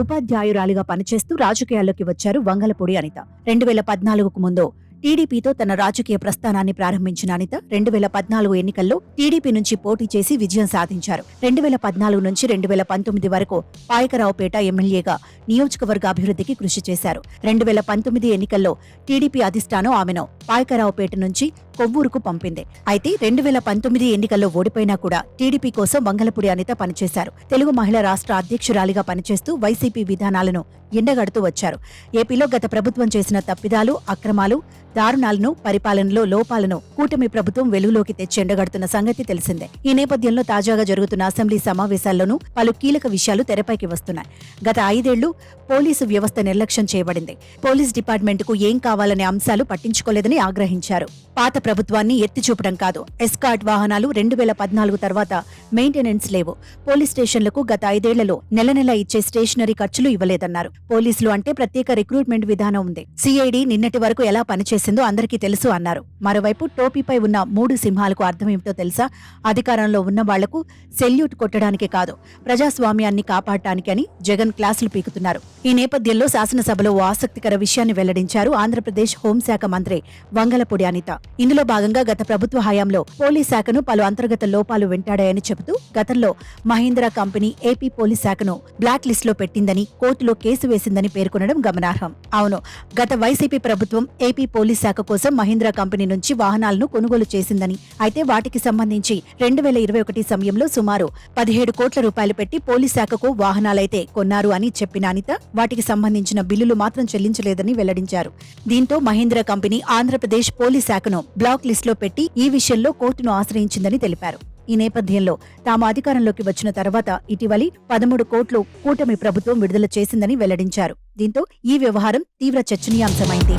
ఉపాధ్యాయురాలిగా పనిచేస్తూ రాజకీయాల్లోకి వచ్చారు వంగలపూడి అనిత. రెండు వేల పద్నాలుగుకు ముందు టీడీపీతో తన రాజకీయ ప్రస్థానాన్ని ప్రారంభించిన అనిత రెండు వేల పద్నాలుగు ఎన్నికల్లో టీడీపీ నుంచి పోటీ చేసి విజయం సాధించారు. రెండు వేల పద్నాలుగు నుంచి రెండు వేల పంతొమ్మిది వరకు పాయకరావుపేట ఎమ్మెల్యేగా నియోజకవర్గ అభివృద్ధికి కృషి చేశారు. రెండు వేల పంతొమ్మిది ఎన్నికల్లో టీడీపీ అధిష్టానం ఆమెను పాయకరావుపేట నుంచి కొవ్వూరుకు పంపింది. అయితే రెండు వేల పంతొమ్మిది ఎన్నికల్లో ఓడిపోయినా కూడా టీడీపీ కోసం మంగళపూడి అనిత పనిచేశారు. తెలుగు మహిళా రాష్ట్ర అధ్యక్షురాలిగా పనిచేస్తూ వైసీపీ విధానాలను ఎండగడుతూ వచ్చారు. ఏపీలో గత ప్రభుత్వం చేసిన తప్పిదాలు అక్రమాలు దారుణాలను పరిపాలనలో లోపాలను కూటమి ప్రభుత్వం వెలుగులోకి తెచ్చి ఎండగడుతున్న సంగతి తెలిసిందే. ఈ నేపథ్యంలో తాజాగా జరుగుతున్న అసెంబ్లీ సమావేశాల్లోనూ పలు కీలక విషయాలు తెరపైకి వస్తున్నాయి. గత ఐదేళ్ళు పోలీసు వ్యవస్థ నిర్లక్ష్యం చేయబడింది. పోలీస్ డిపార్ట్మెంట్కు ఏం కావాలనే అంశాలు పట్టించుకోలేదని ఆగ్రహించారు. పాత ప్రభుత్వాన్ని ఎత్తి చూపడం కాదు. ఎస్కాట్ వాహనాలు రెండు వేల పద్నాలుగు తర్వాత మెయింటెనెన్స్ లేవు. పోలీస్ స్టేషన్లకు గత ఐదేళ్ళలో నెల నెల ఇచ్చే స్టేషనరీ ఖర్చులు ఇవ్వలేదన్నారు. పోలీసులు అంటే ప్రత్యేక రిక్రూట్మెంట్ విధానం ఉంది. సిఐడి నిన్నటి వరకు ఎలా పనిచేసిందో అందరికీ తెలుసు అన్నారు. మరోవైపు టోపీపై ఉన్న మూడు సింహాలకు అర్థమేమిటో తెలుసా? అధికారంలో ఉన్న వాళ్ళకు సెల్యూట్ కొట్టడానికి కాదు ప్రజాస్వామ్యాన్ని కాపాడటానికి అని జగన్ క్లాసులు పీకుతున్నారు. ఈ నేపథ్యంలో శాసనసభలో ఓ ఆసక్తికర విషయాన్ని వెల్లడించారు ఆంధ్రప్రదేశ్ హోంశాఖ మంత్రి వంగలపూడి అనిత. ఇందులో భాగంగా గత ప్రభుత్వ హయాంలో పోలీస్ శాఖను పలు అంతర్గత లోపాలు వెంటాడాయని చెబుతూ గతంలో మహీంద్రా కంపెనీ ఏపీ పోలీస్ శాఖను బ్లాక్ లిస్ట్లో పెట్టిందని కోర్టులో కేసు వేసిందని పేర్కొనడం గమనార్హం. అవును గత వైసీపీ ప్రభుత్వం ఏపీ పోలీస్ శాఖ కోసం మహీంద్రా కంపెనీ నుంచి వాహనాలను కొనుగోలు చేసిందని అయితే వాటికి సంబంధించి రెండు వేల ఇరవై ఒకటి సమయంలో సుమారు పదిహేడు కోట్ల రూపాయలు పెట్టి పోలీస్ శాఖకు వాహనాలైతే కొన్నారు అని చెప్పిన అనిత వాటికి సంబంధించిన బిల్లులు మాత్రం చెల్లించలేదని వెల్లడించారు. దీంతో మహీంద్ర కంపెనీ ఆంధ్రప్రదేశ్ పోలీస్ శాఖను బ్లాక్ లిస్టులో పెట్టి ఈ విషయంలో కోర్టును ఆశ్రయించిందని తెలిపారు. ఈ నేపథ్యంలో తాము అధికారంలోకి వచ్చిన తర్వాత ఇటీవలి పదమూడు కోట్లు కూటమి ప్రభుత్వం విడుదల చేసిందని వెల్లడించారు. దీంతో ఈ వ్యవహారం తీవ్ర చర్చనీయాంశమైంది.